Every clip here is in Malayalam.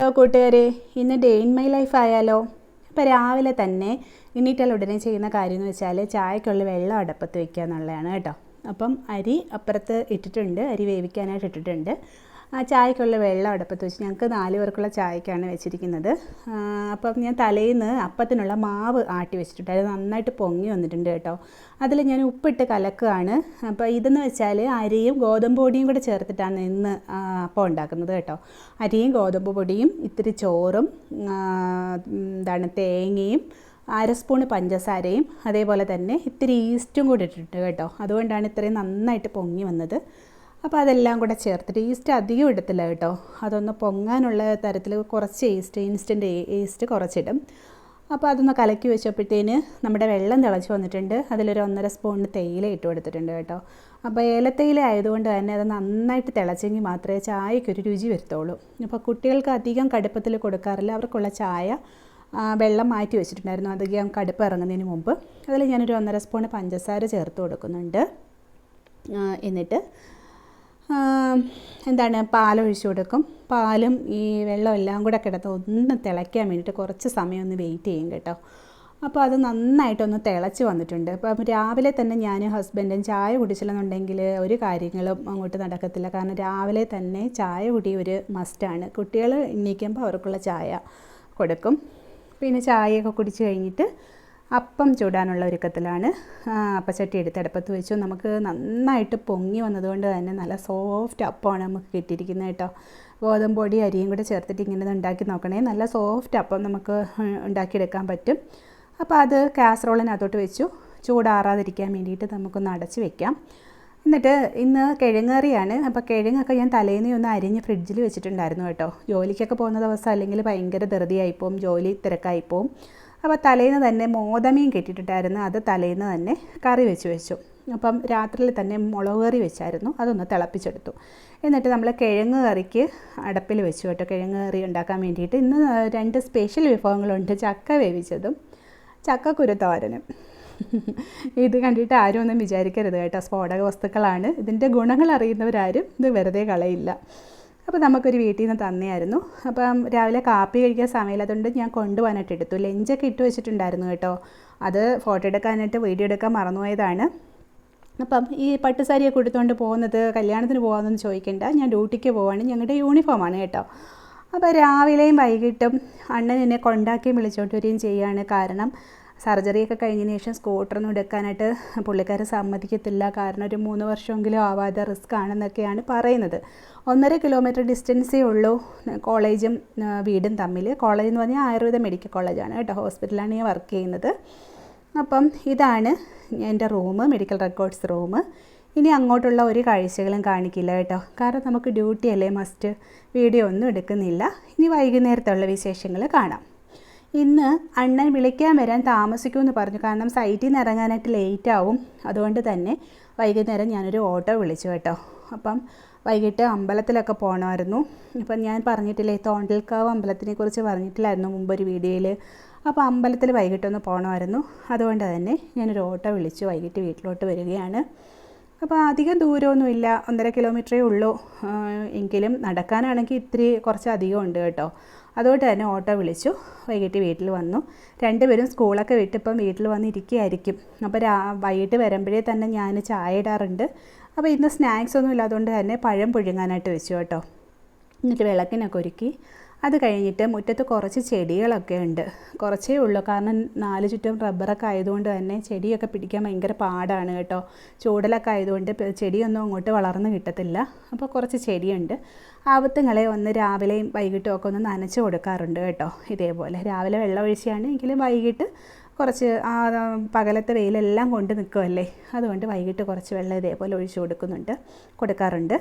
ഹലോ കൂട്ടുകാരെ ഇന്ന് ഡേ ഇൻ മൈ ലൈഫ് ആയാലോ? അപ്പോൾ രാവിലെ തന്നെ എണീറ്റാൽ ഉടനെ ചെയ്യുന്ന കാര്യം എന്ന് വെച്ചാൽ ചായക്കുള്ള വെള്ളം അടപ്പത്ത് വയ്ക്കുക എന്നുള്ളതാണ് കേട്ടോ. അപ്പം അരി അപ്പുറത്ത് ഇട്ടിട്ടുണ്ട് അരി വേവിക്കാനായിട്ട് ഇട്ടിട്ടുണ്ട്. ആ ചായക്കുള്ള വെള്ളം അടുപ്പത്ത് വെച്ച് ഞങ്ങൾക്ക് നാല് പേർക്കുള്ള ചായക്കാണ് വെച്ചിരിക്കുന്നത്. അപ്പം ഞാൻ തലേന്ന് അപ്പത്തിനുള്ള മാവ് ആട്ടി വെച്ചിട്ടുണ്ട്. അത് നന്നായിട്ട് പൊങ്ങി വന്നിട്ടുണ്ട് കേട്ടോ. അതിൽ ഞാൻ ഉപ്പിട്ട് കലക്കുകയാണ്. അപ്പോൾ ഇതെന്ന് വെച്ചാൽ അരിയും ഗോതമ്പ് പൊടിയും കൂടെ ചേർത്തിട്ടാണ് ഇന്ന് അപ്പം ഉണ്ടാക്കുന്നത് കേട്ടോ. അരിയും ഗോതമ്പ് പൊടിയും ഇത്തിരി ചോറും എന്താണ് തേങ്ങയും അര സ്പൂണ് പഞ്ചസാരയും അതേപോലെ തന്നെ ഇത്തിരി ഈസ്റ്റും കൂടി ഇട്ടിട്ടുണ്ട് കേട്ടോ. അതുകൊണ്ടാണ് ഇത്രയും നന്നായിട്ട് പൊങ്ങി വന്നത്. അപ്പോൾ അതെല്ലാം കൂടെ ചേർത്തിട്ട് ഈസ്റ്റ് അധികം ഇടത്തില്ല കേട്ടോ. അതൊന്ന് പൊങ്ങാനുള്ള തരത്തിൽ കുറച്ച് ഈസ്റ്റ് ഇൻസ്റ്റന്റ് ഈസ്റ്റ് കുറച്ചിടും. അപ്പോൾ അതൊന്ന് കലക്കി വെച്ചപ്പോഴത്തേന് നമ്മുടെ വെള്ളം തിളച്ച് വന്നിട്ടുണ്ട്. അതിലൊരു ഒന്നര സ്പൂണിന് തേയില ഇട്ട് കൊടുത്തിട്ടുണ്ട് കേട്ടോ. അപ്പോൾ ഏലത്തേയില ആയതുകൊണ്ട് തന്നെ അത് നന്നായിട്ട് തിളച്ചെങ്കിൽ മാത്രമേ ചായക്കൊരു രുചി വരുത്തുള്ളൂ. അപ്പോൾ കുട്ടികൾക്ക് അധികം കടുപ്പത്തിൽ കൊടുക്കാറില്ല. അവർക്കുള്ള ചായ വെള്ളം മാറ്റി വെച്ചിട്ടുണ്ടായിരുന്നു. അധികം കടുപ്പ് ഇറങ്ങുന്നതിന് മുമ്പ്. അതിൽ ഞാനൊരു ഒന്നര സ്പൂൺ പഞ്ചസാര ചേർത്ത് കൊടുക്കുന്നുണ്ട്. എന്നിട്ട് എന്താണ് പാലൊഴിച്ച് കൊടുക്കും. പാലും ഈ വെള്ളം എല്ലാം കൂടെ കിടന്ന് ഒന്ന് തിളയ്ക്കാൻ വേണ്ടിയിട്ട് കുറച്ച് സമയം ഒന്ന് വെയിറ്റ് ചെയ്യും കേട്ടോ. അപ്പോൾ അത് നന്നായിട്ടൊന്ന് തിളച്ച് വന്നിട്ടുണ്ട്. അപ്പം രാവിലെ തന്നെ ഞാൻ ഹസ്ബൻഡും ചായ കുടിച്ചില്ലെന്നുണ്ടെങ്കിൽ ഒരു കാര്യങ്ങളും അങ്ങോട്ട് നടക്കത്തില്ല. കാരണം രാവിലെ തന്നെ ചായ കുടി ഒരു മസ്റ്റാണ് കുട്ടികൾ എണീക്കുമ്പോൾ അവർക്കുള്ള ചായ കൊടുക്കും. പിന്നെ ചായയൊക്കെ കുടിച്ച് കഴിഞ്ഞിട്ട് അപ്പം ചൂടാനുള്ള ഒരുക്കത്തിലാണ്. അപ്പച്ചട്ടി എടുത്ത് അടുപ്പത്ത് വെച്ചു. നമുക്ക് നന്നായിട്ട് പൊങ്ങി വന്നതുകൊണ്ട് തന്നെ നല്ല സോഫ്റ്റ് അപ്പമാണ് നമുക്ക് കിട്ടിയിരിക്കുന്നത് കേട്ടോ. ഗോതമ്പൊടി അരിയും കൂടെ ചേർത്തിട്ട് ഇങ്ങനെ ഉണ്ടാക്കി നോക്കണേ. നല്ല സോഫ്റ്റ് അപ്പം നമുക്ക് ഉണ്ടാക്കിയെടുക്കാൻ പറ്റും. അപ്പോൾ അത് കാസറോളിനകത്തോട്ട് വെച്ചു. ചൂടാറാതിരിക്കാൻ വേണ്ടിയിട്ട് നമുക്കൊന്ന് അടച്ച് വെക്കാം. എന്നിട്ട് ഇന്ന് കിഴങ്ങറിയാണ്. അപ്പോൾ കിഴങ്ങൊക്കെ ഞാൻ തലേന്ന് ഒന്ന് അരിഞ്ഞ് ഫ്രിഡ്ജിൽ വെച്ചിട്ടുണ്ടായിരുന്നു കേട്ടോ. ജോലിക്കൊക്കെ പോകുന്ന ദിവസം അല്ലെങ്കിൽ ഭയങ്കര ധൃതിയായിപ്പോവും. ജോലി തിരക്കായിപ്പോവും. അപ്പോൾ തലേന്ന് തന്നെ മോദമീൻ കെട്ടിയിട്ടിട്ടായിരുന്നു അത് തലേന്ന് തന്നെ കറി വെച്ച് വെച്ചു. അപ്പം രാത്രിയിൽ തന്നെ മുളക് കറി വെച്ചായിരുന്നു. അതൊന്ന് തിളപ്പിച്ചെടുത്തു. എന്നിട്ട് നമ്മൾ കിഴങ്ങ് കറിക്ക് അടപ്പിൽ വെച്ചു കേട്ടോ. കിഴങ്ങ് കറി ഉണ്ടാക്കാൻ വേണ്ടിയിട്ട് ഇന്ന് രണ്ട് സ്പെഷ്യൽ വിഭവങ്ങളുണ്ട്. ചക്ക വേവിച്ചതും ചക്കക്കുരു തോരനും ഇത് കണ്ടിട്ട് ആരും ഒന്നും വിചാരിക്കരുത് കേട്ടോ. സ്ഫോടക വസ്തുക്കളാണ് ഇതിന്റെ ഗുണങ്ങൾ അറിയുന്നവരാരും ഇത് വെറുതെ കളയില്ല. അപ്പോൾ നമുക്കൊരു വീട്ടിൽ നിന്ന് തന്നെയായിരുന്നു. അപ്പം രാവിലെ കാപ്പി കഴിക്കാൻ സമയമില്ലാത്തതുകൊണ്ട് ഞാൻ കൊണ്ടുപോകാനായിട്ട് എടുത്തു. ലഞ്ചൊക്കെ ഇട്ട് വെച്ചിട്ടുണ്ടായിരുന്നു കേട്ടോ. അത് ഫോട്ടോ എടുക്കാനായിട്ട് വീഡിയോ എടുക്കാൻ മറന്നുപോയതാണ്. അപ്പം ഈ പട്ടുസാരിയൊക്കെ കൊടുത്തുകൊണ്ട് പോകുന്നത് കല്യാണത്തിന് പോകാമെന്നൊന്നും ചോദിക്കേണ്ട. ഞാൻ ഡ്യൂട്ടിക്ക് പോവാണ്. ഞങ്ങളുടെ യൂണിഫോമാണ് കേട്ടോ. അപ്പോൾ രാവിലെയും വൈകിട്ടും അണ്ണൻ എന്നെ കൊണ്ടാക്കിയും വിളിച്ചോണ്ട് വരികയും ചെയ്യുകയാണ് കാരണം സർജറിയൊക്കെ കഴിഞ്ഞതിന് ശേഷം സ്കൂട്ടറൊന്നും എടുക്കാനായിട്ട് പുള്ളിക്കാർ സമ്മതിക്കത്തില്ല. കാരണം ഒരു മൂന്ന് വർഷമെങ്കിലും ആവാതെ റിസ്ക് ആണെന്നൊക്കെയാണ് പറയുന്നത്. ഒന്നര കിലോമീറ്റർ ഡിസ്റ്റൻസേ ഉള്ളൂ. കോളേജും വീടും തമ്മിൽ. കോളേജ് എന്ന് പറഞ്ഞാൽ ആയുർവേദ മെഡിക്കൽ കോളേജാണ് കേട്ടോ. ഹോസ്പിറ്റലാണ് ഞാൻ വർക്ക് ചെയ്യുന്നത്. അപ്പം ഇതാണ് എന്റെ റൂം മെഡിക്കൽ റെക്കോർഡ്സ് റൂം ഇനി അങ്ങോട്ടുള്ള ഒരു കാഴ്ചകളും കാണിക്കില്ല കേട്ടോ. കാരണം നമുക്ക് ഡ്യൂട്ടി അല്ലേ മസ്റ്റ് വീഡിയോ ഒന്നും എടുക്കുന്നില്ല. ഇനി വൈകുന്നേരത്തുള്ള വിശേഷങ്ങൾ കാണാം. ഇന്ന് അണ്ണൻ വിളിക്കാൻ വരാൻ താമസിക്കുമെന്ന് പറഞ്ഞു. കാരണം സൈറ്റിൽ നിന്ന് ഇറങ്ങാനായിട്ട് ലേറ്റ് ആവും. അതുകൊണ്ട് തന്നെ വൈകുന്നേരം ഞാനൊരു ഓട്ടോ വിളിച്ചു കേട്ടോ. അപ്പം വൈകിട്ട് അമ്പലത്തിലൊക്കെ പോകണമായിരുന്നു ഇപ്പം ഞാൻ പറഞ്ഞിട്ടില്ലേ തോണ്ടൽക്കാവ് അമ്പലത്തിനെ കുറിച്ച് പറഞ്ഞിട്ടില്ലായിരുന്നു മുമ്പൊരു വീഡിയോയിൽ അപ്പോൾ അമ്പലത്തിൽ വൈകിട്ടൊന്ന് പോകണമായിരുന്നു അതുകൊണ്ട് തന്നെ ഞാനൊരു ഓട്ടോ വിളിച്ചു വൈകിട്ട് വീട്ടിലോട്ട് വരികയാണ്. അപ്പോൾ അധികം ദൂരമൊന്നുമില്ല. ഒന്നര കിലോമീറ്ററേ ഉള്ളൂ. എങ്കിലും നടക്കാനാണെങ്കിൽ ഇത്തിരി കുറച്ച് അധികം ഉണ്ട് കേട്ടോ. അതുകൊണ്ട് തന്നെ ഓട്ടോ വിളിച്ചു. വൈകിട്ട് വീട്ടിൽ വന്നു. രണ്ടുപേരും സ്കൂളൊക്കെ വിട്ടിപ്പം വീട്ടിൽ വന്നിരിക്കുകയായിരിക്കും. അപ്പോൾ രാ വൈകിട്ട് വരുമ്പോഴേ തന്നെ ഞാൻ ചായ ഇടാറുണ്ട്. അപ്പോൾ ഇന്ന് സ്നാക്സ് ഒന്നും ഇല്ലാത്തതുകൊണ്ട് തന്നെ പഴം പുഴുങ്ങാനായിട്ട് വെച്ചു കേട്ടോ. എന്നിട്ട് വിളക്കിനൊക്കെ ഒരുക്കി. അത് കഴിഞ്ഞിട്ട് മുറ്റത്ത് കുറച്ച് ചെടികളൊക്കെ ഉണ്ട്. കുറച്ചേ ഉള്ളൂ. കാരണം നാല് ചുറ്റും റബ്ബറൊക്കെ ആയതുകൊണ്ട് തന്നെ ചെടിയൊക്കെ പിടിക്കാൻ ഭയങ്കര പാടാണ് കേട്ടോ. ചൂടലൊക്കെ ആയതുകൊണ്ട് ചെടിയൊന്നും അങ്ങോട്ട് വളർന്ന് കിട്ടത്തില്ല. അപ്പോൾ കുറച്ച് ചെടിയുണ്ട്. ആവത്തുങ്ങളെ ഒന്ന് രാവിലെയും വൈകിട്ടും ഒക്കെ ഒന്ന് നനച്ച് കൊടുക്കാറുണ്ട് കേട്ടോ ഇതേപോലെ. രാവിലെ വെള്ളം ഒഴിച്ചാണ് എങ്കിലും വൈകിട്ട് കുറച്ച് ആ പകലത്തെ വെയിലെല്ലാം കൊണ്ട് നിൽക്കുമല്ലേ അതുകൊണ്ട് വൈകിട്ട് കുറച്ച് വെള്ളം ഇതേപോലെ ഒഴിച്ചു കൊടുക്കുന്നുണ്ട്. കൊടുക്കാറുണ്ട്.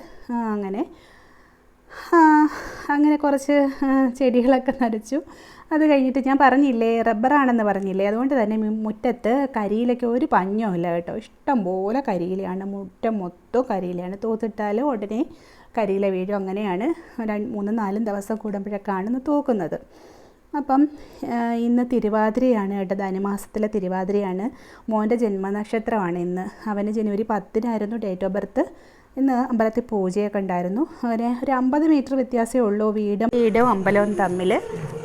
അങ്ങനെ അങ്ങനെ കുറച്ച് ചെടികളൊക്കെ നനച്ചു അത് കഴിഞ്ഞിട്ട് ഞാൻ പറഞ്ഞില്ലേ റബ്ബറാണെന്ന് പറഞ്ഞില്ലേ? അതുകൊണ്ട് തന്നെ മുറ്റത്ത് കരിയിലൊക്കെ ഒരു പഞ്ഞോ ഇല്ല കേട്ടോ. ഇഷ്ടം പോലെ കരിയിലയാണ്. മുറ്റം മൊത്തം കരിയിലയാണ്. തൂത്തിട്ടാൽ ഉടനെ കരിയില വീഴും. അങ്ങനെയാണ് രണ്ട് മൂന്നും നാലും ദിവസം കൂടുമ്പോഴൊക്കെയാണ് തൂക്കുന്നത് അപ്പം ഇന്ന് തിരുവാതിരയാണ് കേട്ടോ. ധനുമാസത്തിലെ തിരുവാതിരയാണ്. മോന്റെ ജന്മനക്ഷത്രമാണ് ഇന്ന്. അവന് ജനുവരി പത്തിനായിരുന്നു ഡേറ്റ് ഓഫ് ബർത്ത്. ഇന്ന് അമ്പലത്തിൽ പൂജയൊക്കെ ഉണ്ടായിരുന്നു. അങ്ങനെ ഒരു അമ്പത് മീറ്റർ വ്യത്യാസമേ ഉള്ളൂ. വീടും വീടും അമ്പലവും തമ്മിൽ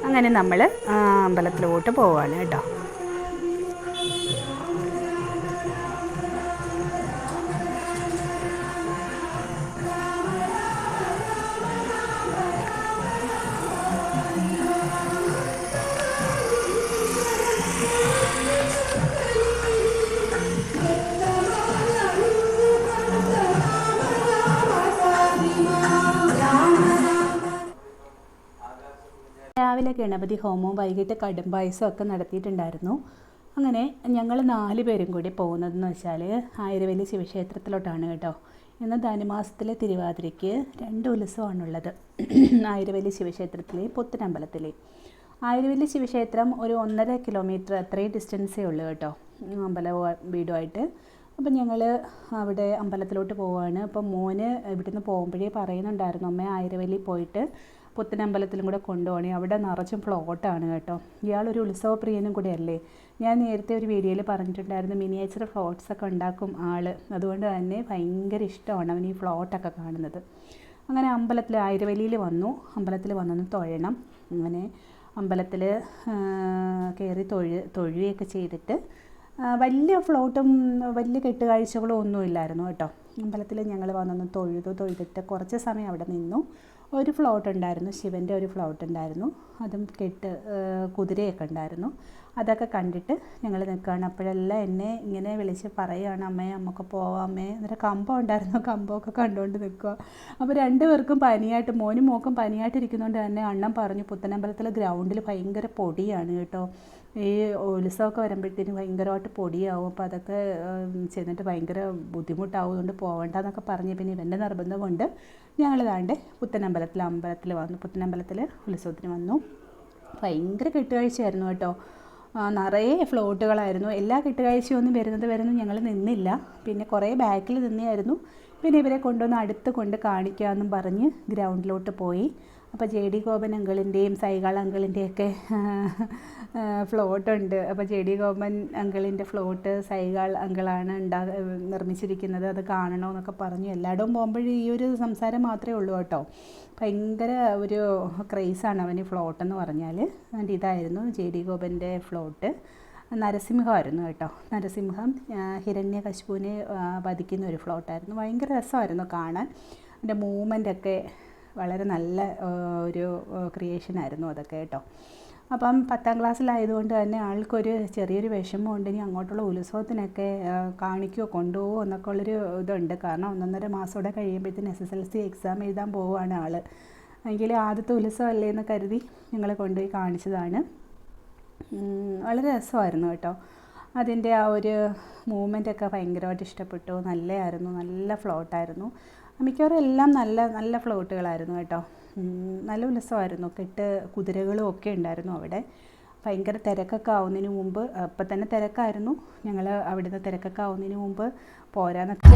അങ്ങനെ നമ്മൾ അമ്പലത്തിലോട്ട് പോവാണ് കേട്ടോ. ഗണപതി ഹോമവും വൈകിട്ട് കടും പായസവും ഒക്കെ നടത്തിയിട്ടുണ്ടായിരുന്നു. അങ്ങനെ ഞങ്ങൾ നാല് പേരും കൂടി പോകുന്നതെന്ന് വെച്ചാൽ ആയിരവല്ലി ശിവക്ഷേത്രത്തിലോട്ടാണ് കേട്ടോ. ഇന്ന് ധനുമാസത്തിലെ തിരുവാതിരയ്ക്ക് രണ്ട് ഉത്സവമാണുള്ളത്. ആയിരവല്ലി ശിവക്ഷേത്രത്തിലെ പുത്തനമ്പലത്തിലെ. ആയിരവല്ലി ശിവക്ഷേത്രം ഒരു ഒന്നര കിലോമീറ്റർ അത്രയും ഡിസ്റ്റൻസേ ഉള്ളൂ കേട്ടോ അമ്പല വീടുമായിട്ട്. അപ്പം ഞങ്ങൾ അവിടെ അമ്പലത്തിലോട്ട് പോവുകയാണ് അപ്പം മോന് ഇവിടുന്ന് പോകുമ്പോഴേ പറയുന്നുണ്ടായിരുന്നു അമ്മ ആയിരവല്ലി പോയിട്ട് പുത്തനമ്പലത്തിലും കൂടെ കൊണ്ടുപോകണേ. അവിടെ നിറച്ചും ഫ്ലോട്ടാണ് കേട്ടോ. ഇയാളൊരു ഉത്സവപ്രിയനും കൂടെ അല്ലേ ഞാൻ നേരത്തെ ഒരു വീഡിയോയിൽ പറഞ്ഞിട്ടുണ്ടായിരുന്നു മിനിയേച്ചർ ഫ്ലോട്ട്സ് ഒക്കെ ഉണ്ടാക്കും ആൾ അതുകൊണ്ട് തന്നെ ഭയങ്കര ഇഷ്ടമാണ് അവൻ ഈ ഫ്ലോട്ടൊക്കെ കാണുന്നത്. അങ്ങനെ അമ്പലത്തിൽ ആയിരവല്ലിയിൽ വന്നു. അമ്പലത്തിൽ വന്നൊന്ന് തൊഴണം. അങ്ങനെ അമ്പലത്തിൽ കയറി തൊഴു തൊഴുകയൊക്കെ ചെയ്തിട്ട് വലിയ ഫ്ലോട്ടും വലിയ കെട്ടുകാഴ്ചകളും ഒന്നും ഇല്ലായിരുന്നു കേട്ടോ. അമ്പലത്തിൽ ഞങ്ങൾ വന്നൊന്ന് തൊഴുതു തൊഴുതിട്ട് കുറച്ച് സമയം അവിടെ നിന്നു. ഒരു ഫ്ലോട്ട് ഉണ്ടായിരുന്നു. ശിവന്റെ ഒരു ഫ്ലോട്ട് ഉണ്ടായിരുന്നു. അതും കെട്ട് കുതിരയൊക്കെ ഉണ്ടായിരുന്നു. അതൊക്കെ കണ്ടിട്ട് ഞങ്ങൾ നിൽക്കുകയാണ്. അപ്പോഴെല്ലാം എന്നെ ഇങ്ങനെ വിളിച്ച് പറയുകയാണ് അമ്മേ നമുക്ക് പോവാം അമ്മേ. എന്നിട്ട് കമ്പം ഉണ്ടായിരുന്നു. കമ്പമൊക്കെ കണ്ടുകൊണ്ട് നിൽക്കുക. അപ്പോൾ രണ്ടുപേർക്കും പനിയായിട്ട് മോനും മോക്കും പനിയായിട്ടിരിക്കുന്നതുകൊണ്ട് തന്നെ അണ്ണൻ പറഞ്ഞു പുത്തനമ്പലത്തിലെ ഗ്രൗണ്ടിൽ ഭയങ്കര പൊടിയാണ് കേട്ടോ. ഈ ഉത്സവമൊക്കെ വരുമ്പോഴത്തേനും ഭയങ്കരമായിട്ട് പൊടിയാവും. അപ്പോൾ അതൊക്കെ ചെന്നിട്ട് ഭയങ്കര ബുദ്ധിമുട്ടാവും. അതുകൊണ്ട് പോകണ്ടെന്നൊക്കെ പറഞ്ഞ് പിന്നെ ഇവന്റെ നിർബന്ധം കൊണ്ട് ഞങ്ങൾ താണ്ട് പുത്തനമ്പലത്തിൽ അമ്പലത്തിൽ വന്നു. പുത്തനമ്പലത്തിൽ ഉത്സവത്തിന് വന്നു. ഭയങ്കര കെട്ടുകാഴ്ചയായിരുന്നു കേട്ടോ. നിറയെ ഫ്ലോട്ടുകളായിരുന്നു എല്ലാ കെട്ടുകാഴ്ചയൊന്നും വരുന്നത് വരുന്നു ഞങ്ങൾ നിന്നില്ല. പിന്നെ കുറേ ബാക്കിൽ നിന്നെയായിരുന്നു പിന്നെ ഇവരെ കൊണ്ടുവന്ന് അടുത്ത് കൊണ്ട് കാണിക്കാമെന്നും പറഞ്ഞ് ഗ്രൗണ്ടിലോട്ട് പോയി. അപ്പോൾ ജെ ഡി ഗോപൻ അങ്കിളിന്റെയും സൈകാൾ അങ്കിളിന്റെയൊക്കെ ഫ്ലോട്ടുണ്ട് അപ്പോൾ ജെ ഡി ഗോപൻ അങ്കിളിന്റെ ഫ്ലോട്ട് സൈകാൾ അങ്കിളാണ് ഉണ്ടാ നിർമ്മിച്ചിരിക്കുന്നത്. അത് കാണണമെന്നൊക്കെ പറഞ്ഞു. എല്ലായിടവും പോകുമ്പോഴും ഈ ഒരു സംസാരം മാത്രമേ ഉള്ളൂ കേട്ടോ. ഭയങ്കര ഒരു ക്രേസാണ് അവന് ഫ്ലോട്ട് എന്ന് പറഞ്ഞാൽ അതിന്റെ ഇതായിരുന്നു ജെ ഡി ഗോപന്റെ ഫ്ലോട്ട് നരസിംഹമായിരുന്നു കേട്ടോ. നരസിംഹം ഹിരണ്യ കശുവിനെ വധിക്കുന്ന ഒരു ഫ്ലോട്ടായിരുന്നു ഭയങ്കര രസമായിരുന്നു കാണാൻ. അതിന്റെ മൂവ്മെന്റൊക്കെ വളരെ നല്ല ഒരു ക്രിയേഷൻ ആയിരുന്നു അതൊക്കെ കേട്ടോ. അപ്പം പത്താം ക്ലാസ്സിലായതുകൊണ്ട് തന്നെ ആൾക്കൊരു ചെറിയൊരു വിഷമം ഉണ്ട് ഇനി അങ്ങോട്ടുള്ള ഉത്സവത്തിനൊക്കെ കാണിക്കുകയോ കൊണ്ടുപോകുമോ എന്നൊക്കെ ഉള്ളൊരു ഇതുണ്ട്. കാരണം ഒന്നൊന്നര മാസത്തോടെ കഴിയുമ്പോഴത്തേന് S S L C exam എഴുതാൻ പോവുകയാണ് ആൾ എങ്കിൽ ആദ്യത്തെ ഉത്സവമല്ലേ എന്ന് കരുതി ഞങ്ങളെ കൊണ്ടുപോയി കാണിച്ചതാണ്. വളരെ രസമായിരുന്നു കേട്ടോ. അതിന്റെ ആ ഒരു മൂവ്മെന്റൊക്കെ ഭയങ്കരമായിട്ട് ഇഷ്ടപ്പെട്ടു. നല്ലതായിരുന്നു നല്ല ഫ്ലോട്ടായിരുന്നു മിക്കവാറും എല്ലാം നല്ല നല്ല ഫ്ലോട്ടുകളായിരുന്നു കേട്ടോ. നല്ല ഉത്സവമായിരുന്നു കെട്ട് കുതിരകളും ഒക്കെ ഉണ്ടായിരുന്നു അവിടെ. ഭയങ്കര തിരക്കൊക്കെ ആവുന്നതിന് മുമ്പ് അപ്പം തന്നെ തിരക്കായിരുന്നു. ഞങ്ങൾ അവിടുന്ന് തിരക്കൊക്കെ ആവുന്നതിന് മുമ്പ് പോരാന്നൊക്കെ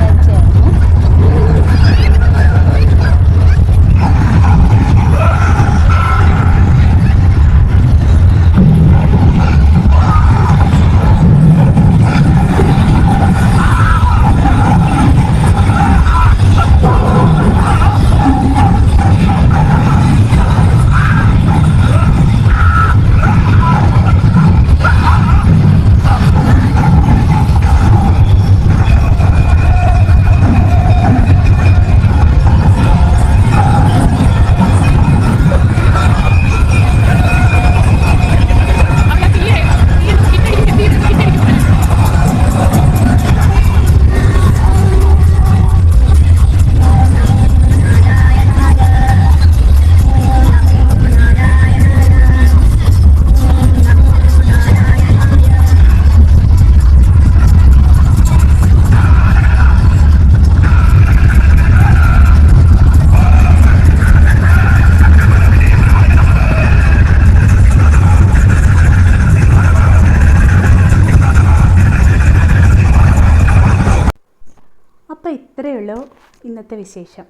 ഉള്ളൂ ഇന്നത്തെ വിശേഷം.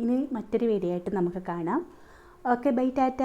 ഇനി മറ്റൊരു വീഡിയോ ആയിട്ട് നമുക്ക് കാണാം. Okay bye Tata